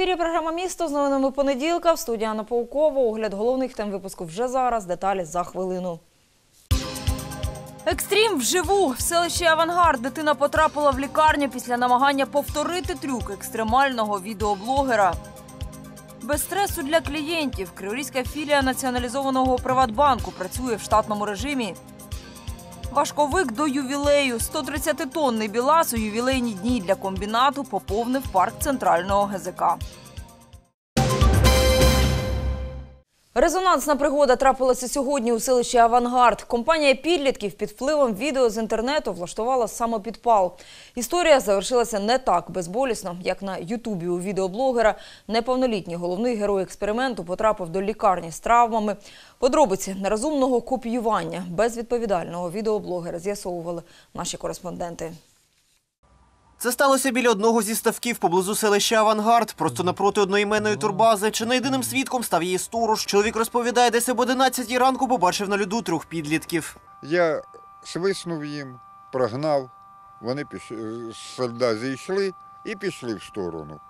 ефірі програма Місто з новинами понеділка. В студії Анна Паукова. Огляд головних тем випуску вже зараз. Деталі за хвилину. Екстрім вживу. В селищі Авангард дитина потрапила в лікарню після намагання повторити трюк екстремального відеоблогера. Без стресу для клієнтів Криворізька філія націоналізованого Приватбанку працює в штатному режимі. Важковик до ювілею. 130-тонний білас у ювілейні дні для комбінату поповнив парк центрального ГЗК. Резонансна пригода трапилася сьогодні у селищі Авангард. Компанія підлітків під впливом відео з інтернету влаштувала самопідпал. Історія завершилася не так безболісно, як на Ютубі у відеоблогера. Неповнолітній головний герой експерименту потрапив до лікарні з травмами. Подробиці нерозумного копіювання безвідповідального відеоблогера з'ясовували наші кореспонденти. Це сталося біля одного зі ставків поблизу селища Авангард, просто напроти одноіменної турбази. Чи не єдиним свідком став її сторож. Чоловік розповідає, десь об 11 ранку побачив на льоду трьох підлітків. Я свиснув їм, прогнав, вони піш... з сельда зійшли і пішли в сторону.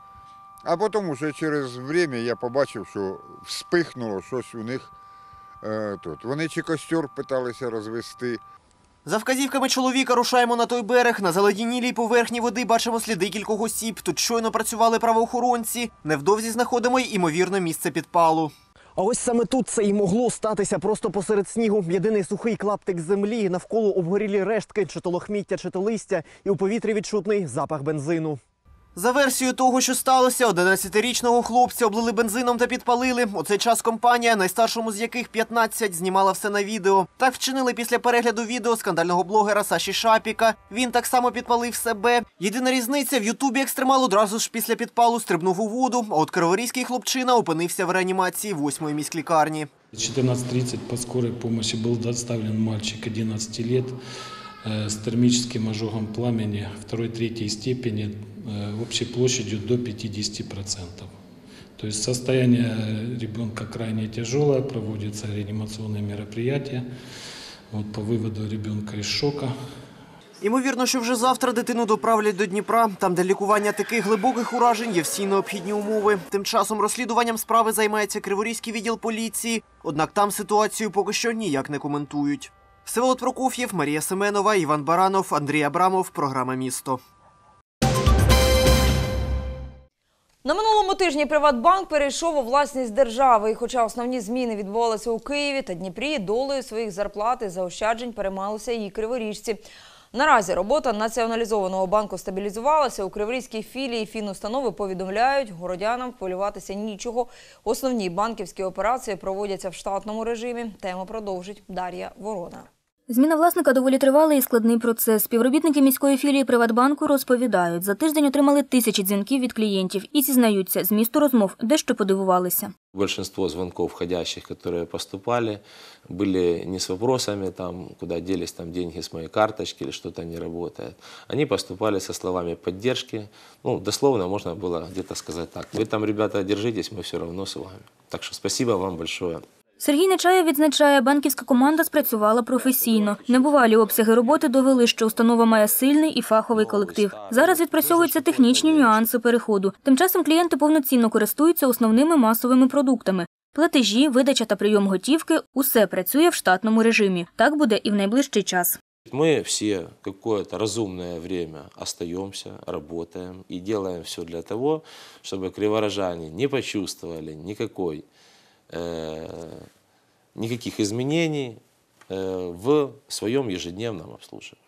А потім уже через время я побачив, що вспихнуло щось у них е, тут. Вони чи костер питалися розвести. За вказівками чоловіка рушаємо на той берег. На заледінілій поверхні води бачимо сліди кількох осіб. Тут щойно працювали правоохоронці. Невдовзі знаходимо й імовірне місце підпалу. А ось саме тут це і могло статися просто посеред снігу. Єдиний сухий клаптик землі, навколо обгорілі рештки, чи то лохміття, чи то листя, і у повітрі відчутний запах бензину. За версією того, що сталося, 11-річного хлопця облили бензином та підпалили. У цей час компанія, найстаршому з яких 15, знімала все на відео. Так вчинили після перегляду відео скандального блогера Саші Шапіка. Він так само підпалив себе. Єдина різниця в Ютубі екстремал одразу ж після підпалу стрибнув у воду. А от криворізький хлопчина опинився в реанімації 8-ї міськлікарні. В 14.30 по скорой помощи был доставлен мальчик 11 лет с термическим ожогом пламени второй-третьей степени э, общей площадью до 50%. То есть состояние ребенка крайне тяжелое, проводятся реанимационные мероприятия вот, по выводу ребенка из шока. Імовірно, що вже завтра дитину доправлять до Дніпра, там, де лікування таких глибоких уражень є всі необхідні умови. Тим часом розслідуванням справи займається Криворізький відділ поліції. Однак там ситуацію поки що ніяк не коментують. Всеволод Прокоф'єв, Марія Семенова, Іван Баранов, Андрій Абрамов. Програма Місто. На минулому тижні Приватбанк перейшов у власність держави. І хоча основні зміни відбувалися у Києві та Дніпрі, долею своїх зарплат і заощаджень переймалися і криворіжці. Наразі робота націоналізованого банку стабілізувалася. У криворізькій філії фінустанови повідомляють, городянам хвилюватися нічого. Основні банківські операції проводяться в штатному режимі. Тему продовжить Дар'я Ворона. Зміна власника доволі тривалий і складний процес. Співробітники міської філії Приватбанку розповідають, за тиждень отримали тисячі дзвінків від клієнтів і зізнаються, з місту розмов дещо подивувалися. Большинство звонков входящих, которые поступали, были не с вопросами, там, куда делись там, деньги с моей карточки или что-то не работает. Они поступали со словами поддержки. Ну, дословно можно было где-то сказать так. Вы там, ребята, держитесь, мы все равно с вами. Так что спасибо вам большое. Сергій Нечаєв відзначає, банківська команда спрацювала професійно. Небувалі обсяги роботи довели, що установа має сильний і фаховий колектив. Зараз відпрацьовуються технічні нюанси переходу. Тим часом клієнти повноцінно користуються основними масовими продуктами. Платежі, видача та прийом готівки – усе працює в штатному режимі. Так буде і в найближчий час. Мы все какое-то разумное время остаемся, работаем и делаем все для того, чтобы криворожане не почувствовали никакой, э, никаких изменений э, в своем ежедневном обслуживании.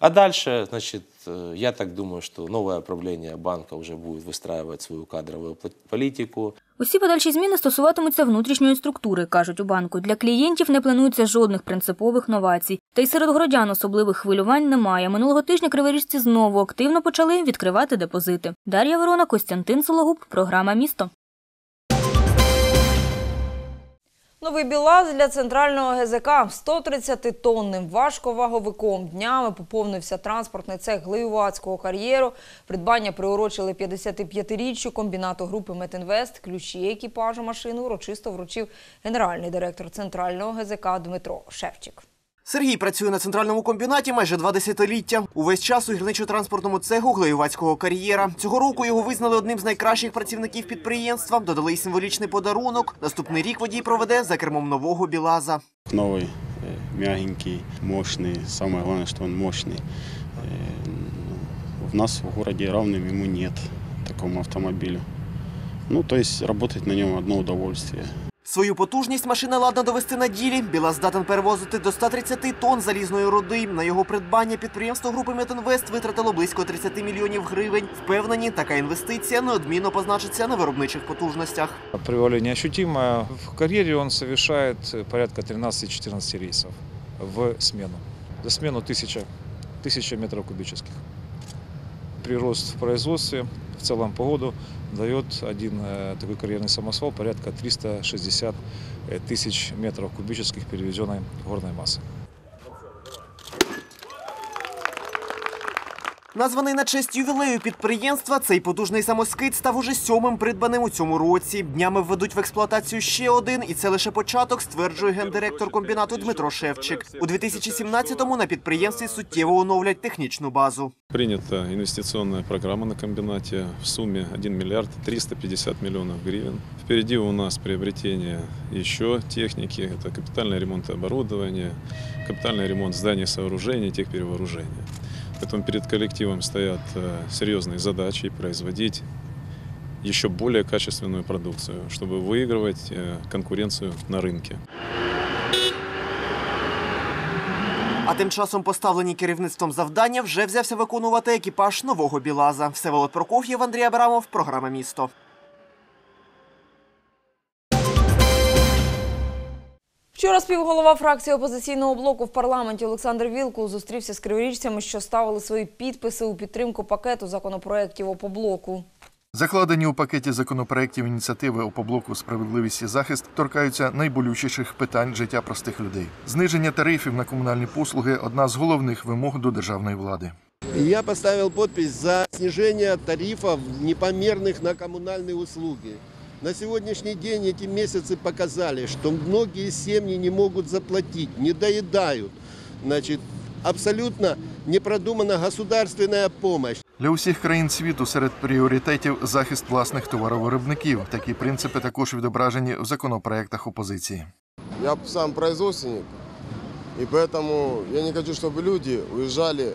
А дальше, значит, э, я так думаю, что новое правление банка уже будет выстраивать свою кадровую пла- политику, Усі подальші зміни стосуватимуться внутрішньої структури, кажуть у банку. Для клієнтів не планується жодних принципових новацій. Та й серед городян особливих хвилювань немає. Минулого тижня криворіжці знову активно почали відкривати депозити. Дар'я Ворона, Костянтин Сологуб, програма Місто. Новий білаз для центрального ГЗК 130-тонним важковаговиком днями поповнився транспортний цех Глиювацького кар'єру. Придбання приурочили 55-річчю комбінату групи Метінвест. Ключі екіпажу машини урочисто вручив генеральний директор центрального ГЗК Дмитро Шевчик. Сергій працює на центральному комбінаті майже два десятиліття. Увесь час у гірничо-транспортному цеху глеювацького кар'єра. Цього року його визнали одним з найкращих працівників підприємства. Додали й символічний подарунок. Наступний рік водій проведе за кермом нового білаза. Новый, э, мягенький, мощный. Самое главное, что он мощный. Э, ну, В нас в городе равным ему нет такому автомобилю. Ну, то есть работать на нем одно удовольствие. Свою потужність машина ладна довести на ділі. Білаз здатен перевозити до 130 тонн залізної руди. На його придбання підприємство групи Метинвест витратило близько 30 мільйонів гривень. Впевнені, така інвестиція неодмінно позначиться на виробничих потужностях. Прибавление ощутимое. В карьере он совершает порядка 13-14 рейсов в смену. За смену 1000, 1000 метров кубических. Прирост в производстве в целом по году дает один э, такой карьерный самосвал порядка 360 э, тысяч метров кубических перевезенной горной массы. Названий на честь ювілею підприємства, цей потужний самоскид став уже сьомим придбаним у цьому році. Днями введуть в експлуатацію ще один, і це лише початок, стверджує гендиректор комбінату Дмитро Шевчик. У 2017-му на підприємстві суттєво оновлять технічну базу. Принята инвестиционная программа на комбинате в сумме 1 миллиард 350 миллионов гривен. Впереди у нас приобретение еще техники. Это капитальный ремонт оборудования, капитальный ремонт зданий и сооружений, техперевооружения. Поэтому перед коллективом стоят э, серьезные задачи производить еще более качественную продукцию, чтобы выигрывать э, конкуренцию на рынке. А тим часом поставлені керівництвом завдання вже взявся виконувати екіпаж нового білаза. Всеволод Прокоф'єв, Андрій Абрамов, програма місто. Вчора співголова фракції опозиційного блоку в парламенті Олександр Вілкул зустрівся з криворіжцями, що ставили свої підписи у підтримку пакету законопроєктів опоблоку. Закладені у пакеті законопроєктів ініціативи «Опоблоку справедливість і захист торкаються найболючіших питань життя простих людей. Зниження тарифів на комунальні послуги одна з головних вимог до державної влади. Я поставил подпись за снижение тарифов непомерных на коммунальные услуги. На сегодняшний день эти месяцы показали, что многие семьи не могут заплатить, не доедают. Значит, абсолютно не продумана государственная помощь. Для усіх країн світу серед пріоритетів захист власних товаровиробників. Такі принципи також відображені в законопроєктах опозиції. Я сам производственник, и поэтому я не хочу, чтобы люди уезжали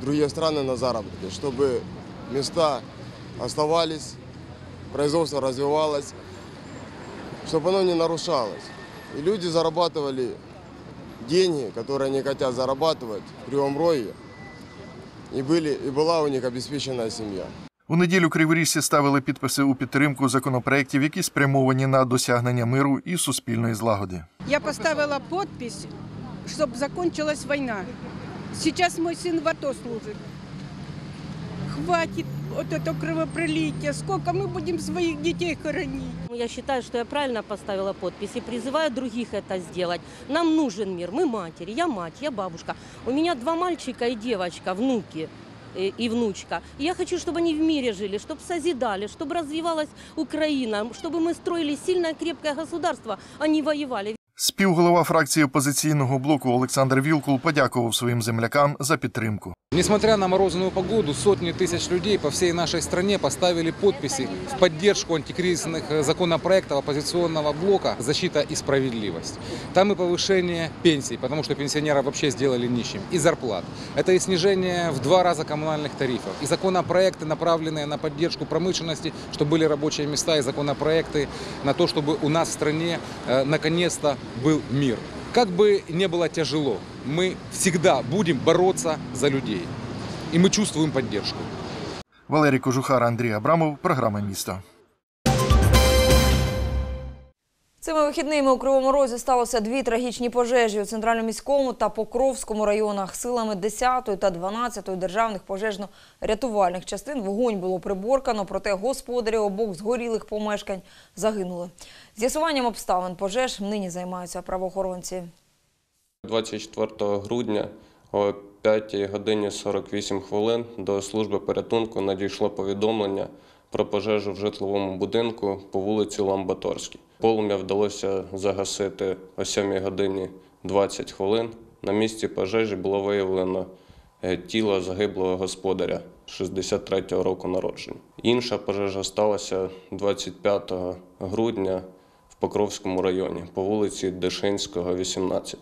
в другие страны на заработки, чтобы места оставались, производство развивалось, чтобы оно не нарушалось. И люди зарабатывали деньги, которые они хотят зарабатывать в Кривом Роге, и, были, и была у них обеспеченная семья. У неділю криворіжці ставили підписи у підтримку законопроєктів, які спрямовані на досягнення миру і суспільної злагоди. Я поставила подпись, чтобы закончилась война. Сейчас мой сын в АТО служит. Хватит вот это кровопролитие. Сколько мы будем своих детей хоронить? Я считаю, что я правильно поставила подпись и призываю других это сделать. Нам нужен мир. Мы матери, я мать, я бабушка. У меня два мальчика и девочка, внуки э, и внучка. И я хочу, чтобы они в мире жили, чтобы созидали, чтобы развивалась Украина, чтобы мы строили сильное, крепкое государство, а не воевали. Співголова фракції опозиційного блоку Олександр Вілкул подякував своїм землякам за підтримку. Несмотря на морозную погоду, сотни тысяч людей по всей нашей стране поставили подписи в поддержку антикризисных э, законопроектов оппозиционного блока «Защита и справедливость». Там и повышение пенсий, потому что пенсионеров вообще сделали нищим, и зарплат. Это и снижение в два раза коммунальных тарифов, и законопроекты, направленные на поддержку промышленности, чтобы были рабочие места, и законопроекты на то, чтобы у нас в стране э, наконец-то был мир. Как бы не было тяжело, мы всегда будем бороться за людей. И мы чувствуем поддержку. Валерій Кожухар, Андрій Абрамов, програма місто. Цими вихідними у Кривому Розі сталося дві трагічні пожежі у Центральноміському та Покровському районах. Силами 10 та 12 державних пожежно-рятувальних частин вогонь було приборкано, проте господарі обох згорілих помешкань загинули. З'ясуванням обставин пожеж нині займаються правоохоронці. 24 грудня о 5 годині 48 хвилин до служби порятунку надійшло повідомлення про пожежу в житловому будинку по вулиці Ламбаторській. Полум'я вдалося загасити о 7 годині 20 хвилин На місці пожежі було виявлено е, тіло загиблого господаря 63-го року народження. Інша пожежа сталася 25 грудня в Покровському районі по вулиці Дешинського, 18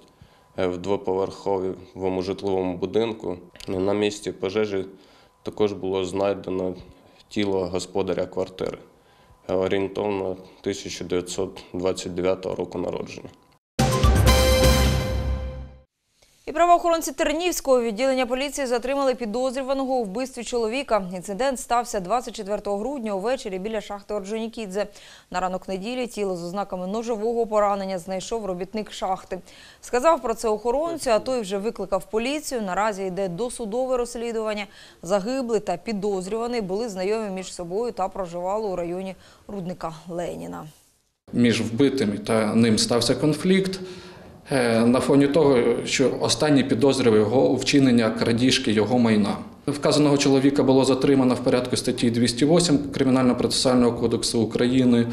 е, в двоповерховому житловому будинку. На місці пожежі також було знайдено тіло господаря квартири орієнтовно 1929 року народження. І правоохоронці Тернівського відділення поліції затримали підозрюваного у вбивстві чоловіка. Інцидент стався 24 грудня увечері біля шахти Орджонікідзе. На ранок неділі тіло з ознаками ножового поранення знайшов робітник шахти. Сказав про це охоронцю, а той вже викликав поліцію. Наразі йде досудове розслідування. Загиблий та підозрюваний були знайомі між собою та проживали у районі рудника Леніна. між вбитим та ним стався конфлікт. Е, На фоні того, що останній підозрював його у вчинення крадіжки його майна. Вказаного чоловіка було затримано в порядку статті 208 Кримінально-процесуального кодексу України.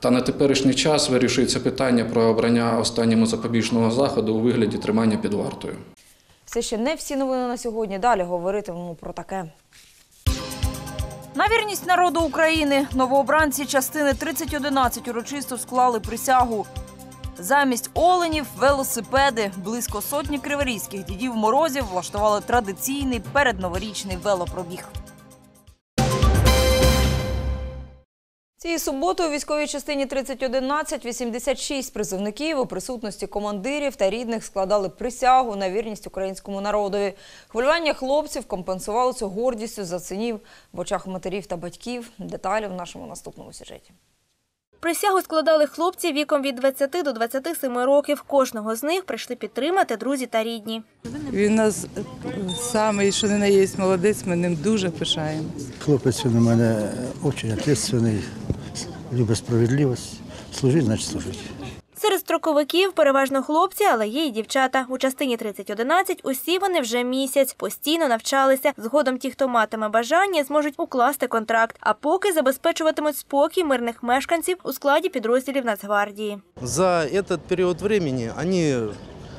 Та на теперішній час вирішується питання про обрання останньому запобіжного заходу у вигляді тримання під вартою. Це ще не всі новини на сьогодні. Далі говоритимемо про таке. На вірність народу України новообранці частини 3011 урочисто склали присягу. Замість оленів велосипеди. Близько сотні криворізьких дідів морозів влаштували традиційний передноворічний велопробіг. Цієї суботи у військовій частині 3011 86 призовників у присутності командирів та рідних складали присягу на вірність українському народові. Хвилювання хлопців компенсувалося гордістю за синів в очах матерів та батьків. Деталі в нашому наступному сюжеті. Присягу складали хлопці віком від 20 до 27 років. Кожного з них прийшли підтримати друзі та рідні. Він у нас е, самий, що не на є молодець, ми ним дуже пишаємось. Хлопець він у мене дуже відповідальний, любить справедливість. Служить, значить служить. Серед строковиків переважно хлопці, але є й дівчата. У частині 3011 усі вони вже місяць постійно навчалися. Згодом ті, хто матиме бажання, зможуть укласти контракт, а поки забезпечуватимуть спокій мирних мешканців у складі підрозділів Нацгвардії. За этот период времени они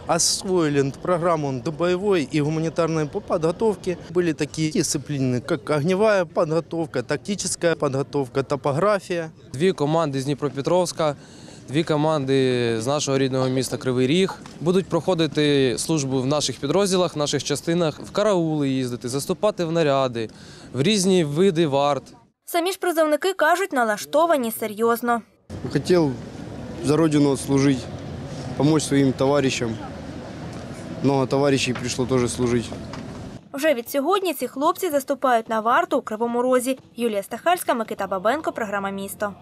освоили программу до боевой и гуманитарной по подготовке. Были такие дисциплины, как огневая подготовка, тактическая подготовка, топография. Дві команди з Дніпропетровська, дві команди з нашого рідного міста Кривий Ріг будуть проходити службу в наших підрозділах, в наших частинах, в караули їздити, заступати в наряди, в різні види варт. Самі ж призовники кажуть, налаштовані серйозно. Хотел за родину служить, помочь своим товарищам. Много товарищей пришло тоже служить. Вже від сьогодні ці хлопці заступають на варту у Кривому Розі. Юлія Стахальська, Микита Бабенко, програма «Місто».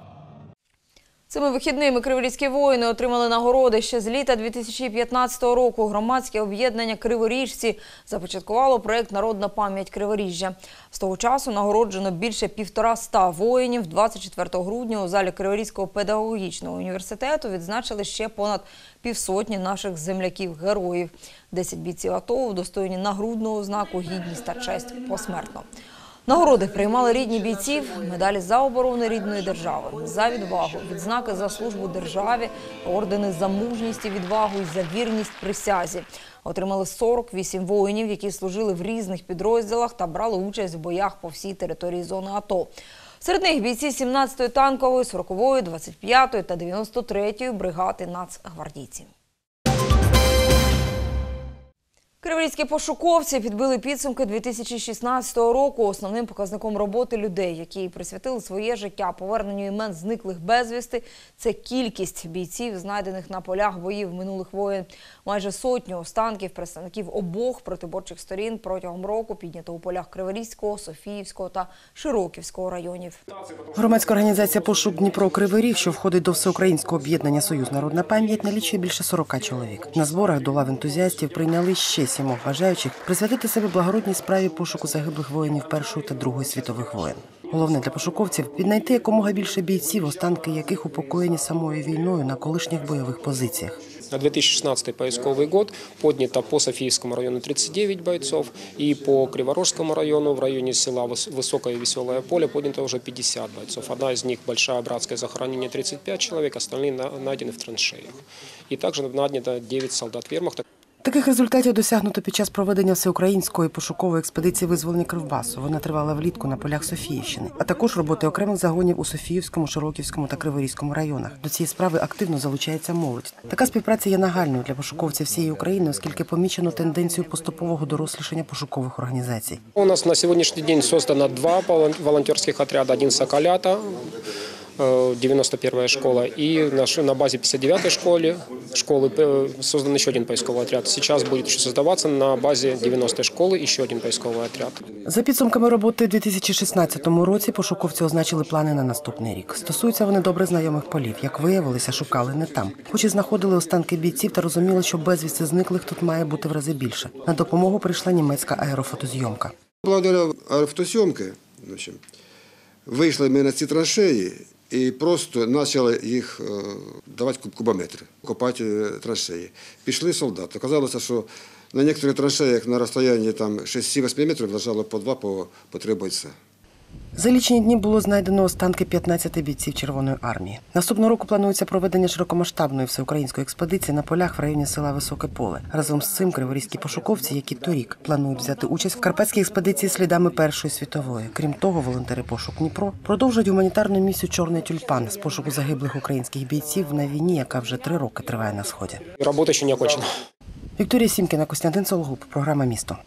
Цими вихідними криворізькі воїни отримали нагороди ще з літа 2015 року. Громадське об'єднання Криворіжці започаткувало проєкт Народна пам'ять Криворіжжя. З того часу нагороджено більше півтора ста воїнів. 24 грудня у залі Криворізького педагогічного університету відзначили ще понад півсотні наших земляків-героїв. Десять бійців АТО удостоєні нагрудного знаку гідність та честь посмертно. Нагороди приймали рідні бійців, медалі за оборону рідної держави, за відвагу, відзнаки за службу державі, ордени за мужність і відвагу і за вірність присязі. Отримали 48 воїнів, які служили в різних підрозділах та брали участь в боях по всій території зони АТО. Серед них бійці 17-ї танкової, 40-ї, 25-ї та 93-ї бригади нацгвардійців. Криворізькі пошуковці підбили підсумки 2016 року. Основним показником роботи людей, які присвятили своє життя поверненню імен зниклих безвісти, це кількість бійців, знайдених на полях боїв минулих воєн. Майже сотню останків представників обох протиборчих сторін протягом року піднято у полях Криворізького, Софіївського та Широківського районів. Громадська організація Пошук Дніпро Кривий що входить до всеукраїнського об'єднання Союз Народна пам'ять, налічує більше 40 чоловік. На зборах до лав ентузіастів прийняли ще сімох бажаючих присвятити себе благородній справі пошуку загиблих воїнів Першої та Другої світових воєн. Головне для пошуковців віднайти якомога більше бійців, останки яких упокоєні самою війною на колишніх бойових позиціях. На 2016 поисковый год поднято по Софийскому району 39 бойцов и по Криворожскому району в районе села Выс- Высокое и Веселое поле поднято уже 50 бойцов. Одна из них Большая Братское захоронение 35 человек, остальные на- найдены в траншеях. И также найдено 9 солдат вермахта. Таких результатів досягнуто під час проведення всеукраїнської пошукової експедиції визволення Кривбасу. Вона тривала влітку на полях Софіївщини, а також роботи окремих загонів у Софіївському, Широківському та Криворізькому районах. До цієї справи активно залучається молодь. Така співпраця є нагальною для пошуковців всієї України, оскільки помічено тенденцію поступового дорослішання пошукових організацій. У нас на сегодняшний день создано два волон- волонтерских отряда. Один «Соколята», 91-я школа, и на ш- на базе 59-й школы, школы э, создан еще один поисковый отряд. Сейчас будет еще создаваться на базе 90-й школы еще один поисковый отряд. За підсумками роботи у 2016 році пошуковці означили плани на наступний рік. Стосуються вони добре знайомих полів. Як виявилося, шукали не там. Хоч і знаходили останки бійців та розуміли, що безвісти зниклих тут має бути в рази більше. На допомогу прийшла німецька аерофотозйомка. Благодаря автосъемке значит, вийшли ми на ці траншеї і просто почали їх е, давати кубометри, копати е, траншеї. Пішли солдати. Оказалося, що на деяких траншеях на розстоянні там 6-8 метрів лежало по два, по, по три бойця. За лічені дні було знайдено останки 15 бійців Червоної армії. Наступного року планується проведення широкомасштабної всеукраїнської експедиції на полях в районі села Високе Поле. Разом з цим криворізькі пошуковці, які торік планують взяти участь в карпатській експедиції слідами Першої світової. Крім того, волонтери пошук Дніпро продовжують гуманітарну місію Чорний тюльпан з пошуку загиблих українських бійців на війні, яка вже три роки триває на сході. Работа еще не окончена. Вікторія Сімкіна, Костянтин Сологуб, програма Місто.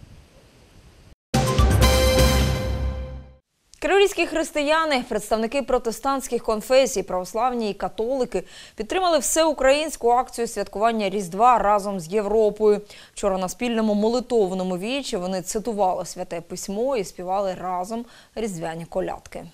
Криворізькі християни, представники протестантських конфесій, православні і католики підтримали всеукраїнську акцію святкування Різдва разом з Європою. Вчора на спільному молитовному вічі вони цитували святе письмо і співали разом різдвяні колядки.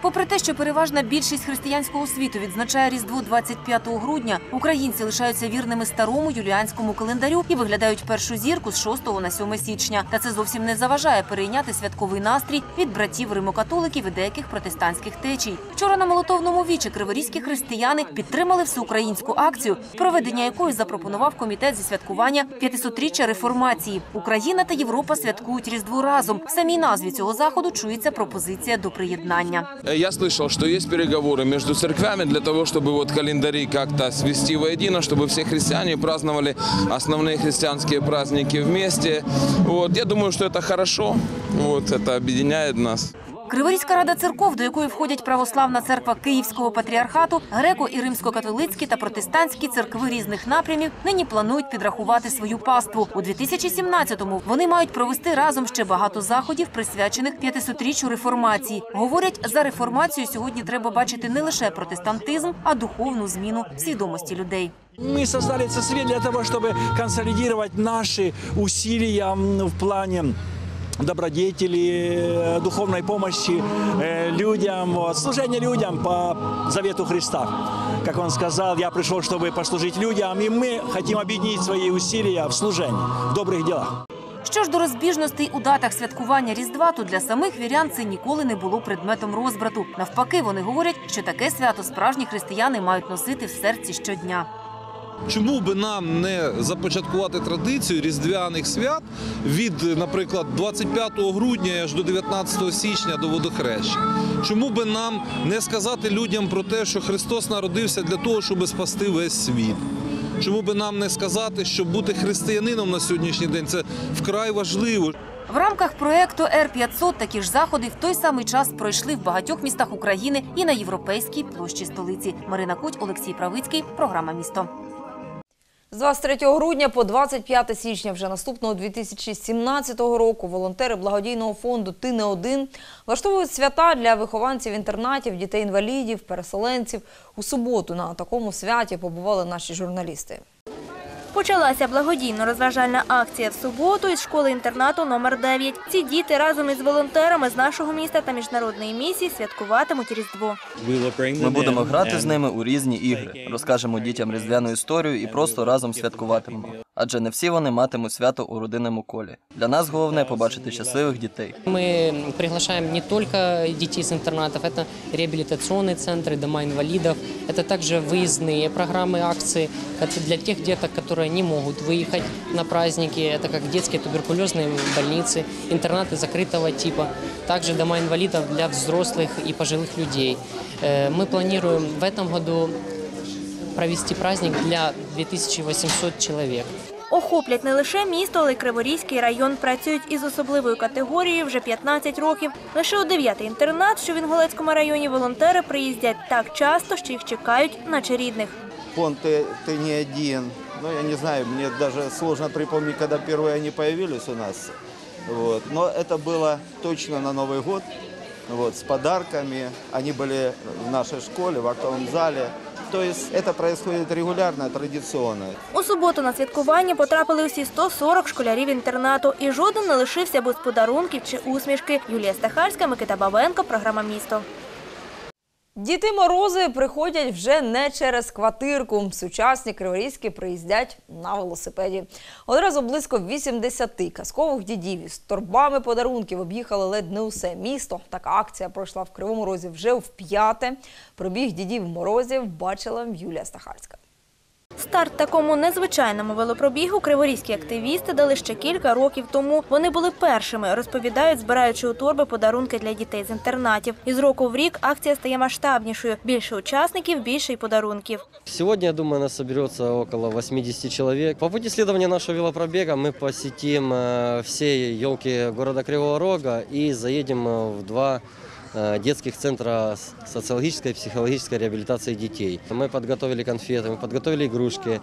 Попри те, що переважна більшість християнського світу відзначає Різдво 25 грудня, українці лишаються вірними старому юліанському календарю і виглядають першу зірку з 6 на 7 січня. Та це зовсім не заважає перейняти святковий настрій від братів римокатоликів і деяких протестантських течій. Вчора на молотовному вічі криворізькі християни підтримали всеукраїнську акцію, проведення якої запропонував комітет зі святкування 500-річчя реформації. Україна та Європа святкують Різдво разом. В самій назві цього заходу чується пропозиція до приєднання. Я слышал, что есть переговоры между церквями для того, чтобы вот календари как-то свести воедино, чтобы все христиане праздновали основные христианские праздники вместе. Вот, я думаю, что это хорошо, вот, это объединяет нас. Криворізька рада церков, до якої входять православна церква Київського патріархату, греко- і римсько-католицькі та протестантські церкви різних напрямів, нині планують підрахувати свою паству. У 2017-му вони мають провести разом ще багато заходів, присвячених 500-річчю реформації. Говорять, за реформацію сьогодні треба бачити не лише протестантизм, а духовну зміну свідомості людей. Мы создали этот совет для того, чтобы консолидировать наши усилия м, в плане добродетели, э, духовной помощи э, людям, вот, служения людям по завету Христа. Как он сказал, я пришел, чтобы послужить людям, и мы хотим объединить свои усилия в служении, в добрых делах. Що ж до розбіжностей у датах святкування Різдва, то для самих вірян це ніколи не було предметом розбрату. Навпаки, вони говорять, що таке свято справжні християни мають носити в серці щодня. Чому би нам не започаткувати традицію різдвяних свят від, наприклад, 25 грудня аж до 19 січня до водохреща? Чому би нам не сказати людям про те, що Христос народився для того, щоб спасти весь світ? Чому би нам не сказати, що бути християнином на сьогоднішній день це вкрай важливо? В рамках проекту Р-500 такі ж заходи в той самий час пройшли в багатьох містах України і на європейській площі столиці. Марина Куть, Олексій Правицький, програма Місто. З 23 грудня по 25 січня вже наступного 2017 року волонтери благодійного фонду Ти не один влаштовують свята для вихованців інтернатів, дітей-інвалідів, переселенців. У суботу на такому святі побували наші журналісти. Почалася благодійно-розважальна акція в суботу із школи-інтернату номер 9. Ці діти разом із волонтерами з нашого міста та міжнародної місії святкуватимуть Різдво. Ми будемо грати з ними у різні ігри, розкажемо дітям різдвяну історію і просто разом святкуватимемо Адже не всі вони матимуть свято у родинному колі. Для нас головне побачити щасливих дітей. Мы приглашаем не только детей с интернатов, это реабилитационные центры, дома инвалидов, это также выездные программы, акции это для тех деток, которые не могут выехать на праздники, это как детские туберкулезные больницы, интернаты закрытого типа, также дома инвалидов для взрослых и пожилых людей. Э, Мы планируем в этом году провести праздник для 2800 человек. охоплять не лише місто, але й Криворізький район. Працюють із особливою категорією вже 15 років. Лише у дев'ятий інтернат, що в Інгулецькому районі, волонтери приїздять так часто, що їх чекають, наче рідних. Вон ты, ты не один. Ну, я не знаю, мне даже сложно припомнить, когда первые они появились у нас. Вот. Но это было точно на Новый год, вот, с подарками. Они были в нашей школе, в актовом зале. То есть это происходит регулярно, традиционно. У суботу на святкування потрапили усі 140 школярів інтернату, і жоден не лишився без подарунків чи усмішки. Юлія Стахарська, Микита Бабенко, програма Місто. Діти Морози приходять вже не через квартирку. Сучасні криворізькі приїздять на велосипеді. Одразу близько 80 казкових дідів із торбами подарунків об'їхали ледь не усе місто. Така акція пройшла в Кривому Розі вже в п'яте. Пробіг дідів Морозів бачила Юлія Стахарська. Старт такому незвичайному велопробігу криворізькі активісти дали ще кілька років тому. Вони були першими, розповідають, збираючи у торби подарунки для дітей з інтернатів. Із року в рік акція стає масштабнішою. Більше учасників, більше й подарунків. Сегодня, я думаю, нас соберется около 80 человек. По пути следования нашего велопробега мы посетим э, все елки города Кривого Рога и заедем э, в два э, Детских центра социологической и психологической реабилитации детей. Мы подготовили конфеты, мы подготовили игрушки.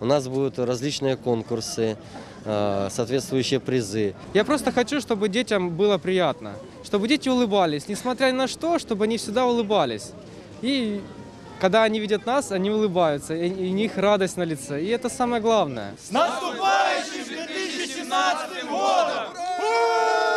У нас будут различные конкурсы, э, соответствующие призы. Я просто хочу, чтобы детям было приятно, чтобы дети улыбались, несмотря ни на что, чтобы они всегда улыбались. И когда они видят нас, они улыбаются, и у них радость на лице. И это самое главное. С наступающим 2017 годом!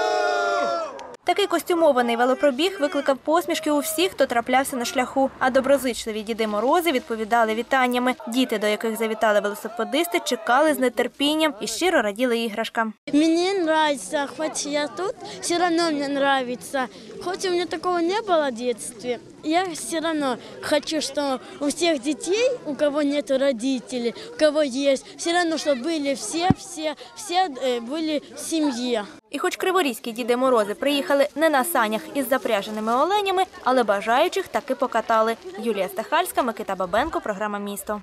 Такий костюмований велопробіг викликав посмішки у всіх, хто траплявся на шляху. А доброзичливі діди Морози відповідали вітаннями. Діти, до яких завітали велосипедисти, чекали з нетерпінням і щиро раділи іграшкам. Мені подобається, хоч я тут, все одно мені подобається. Хоч у мене такого не було в детстве, я все равно хочу, что у всех детей, у кого нет родителей, у кого есть, все равно, чтобы были все, все, все э, были в семье. І хоч криворізькі діди Морози приїхали не на санях із запряженими оленями, але бажаючих таки покатали. Юлія Стахальська, Микита Бабенко, програма Місто.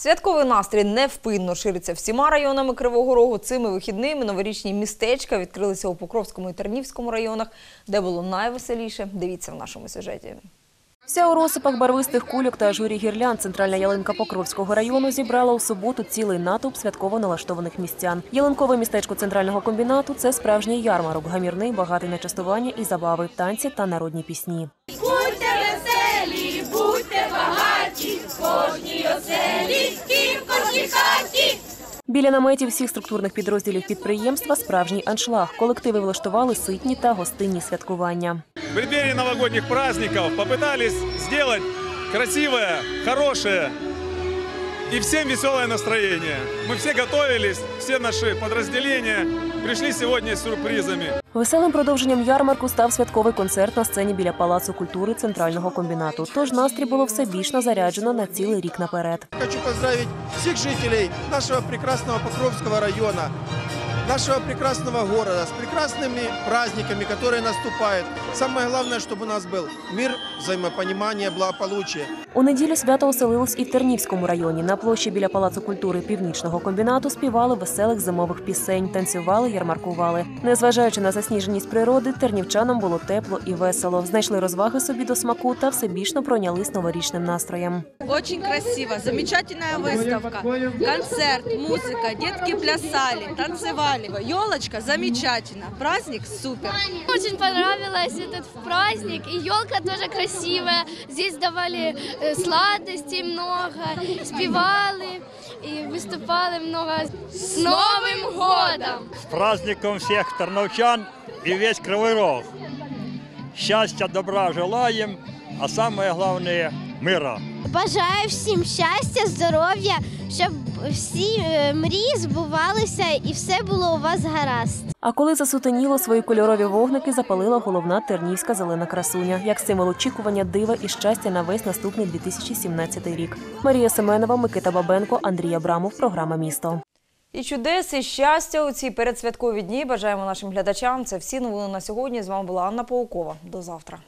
Святковий настрій невпинно шириться всіма районами Кривого Рогу. Цими вихідними новорічні містечка відкрилися у Покровському і Тернівському районах, де було найвеселіше. Дивіться в нашому сюжеті. Вся у розсипах барвистих кульок та ажурі гірлянд центральна ялинка Покровського району зібрала у суботу цілий натовп святково налаштованих містян. Ялинкове містечко центрального комбінату це справжній ярмарок, гамірний, багатий на частування і забави, танці та народні пісні. Біля наметів всіх структурних підрозділів підприємства справжній аншлаг. Колективи влаштували ситні та гостинні святкування. В преддверии новогодних праздников попытались сделать красивое, хорошее и всем веселое настроение. Мы все готовились, все наши подразделения пришли сегодня с сюрпризами. Веселим продовженням ярмарку став святковий концерт на сцені біля Палацу культури центрального комбінату. Тож настрій було все більш заряджено на цілий рік наперед. Хочу поздравити всіх жителей нашого прекрасного Покровського района, нашего прекрасного города с прекрасными праздниками, которые наступают. Самое главное, чтобы у нас был мир, взаимопонимание, благополучие. У неділю свято оселилось і в Тернівському районі. На площі біля Палацу культури північного комбінату співали веселих зимових пісень, танцювали, ярмаркували. Незважаючи на засніженість природи, тернівчанам було тепло і весело. Знайшли розваги собі до смаку та всебічно пройнялись новорічним настроєм. Очень красиво, замечательная выставка, концерт, музыка, детки плясали, танцевали. Елочка замечательно, праздник супер. Очень понравилось этот праздник, и елка тоже красивая. Здесь давали э, сладостей много, спевали и выступали много. С Новым годом! С праздником всех терновчан и весь Кривой Рог. Счастья, добра желаем, А самое главное – мира. Бажаю всім щастя, здоров'я, щоб всі е, мрії збувалися і все було у вас гаразд. А коли засутеніло, свої кольорові вогники запалила головна тернівська зелена красуня, як символ очікування дива і щастя на весь наступний 2017 рік. Марія Семенова, Микита Бабенко, Андрій Абрамов. Програма Місто. І чудес, і щастя у ці передсвяткові дні бажаємо нашим глядачам. Це всі новини на сьогодні. З вами була Анна Паукова. До завтра.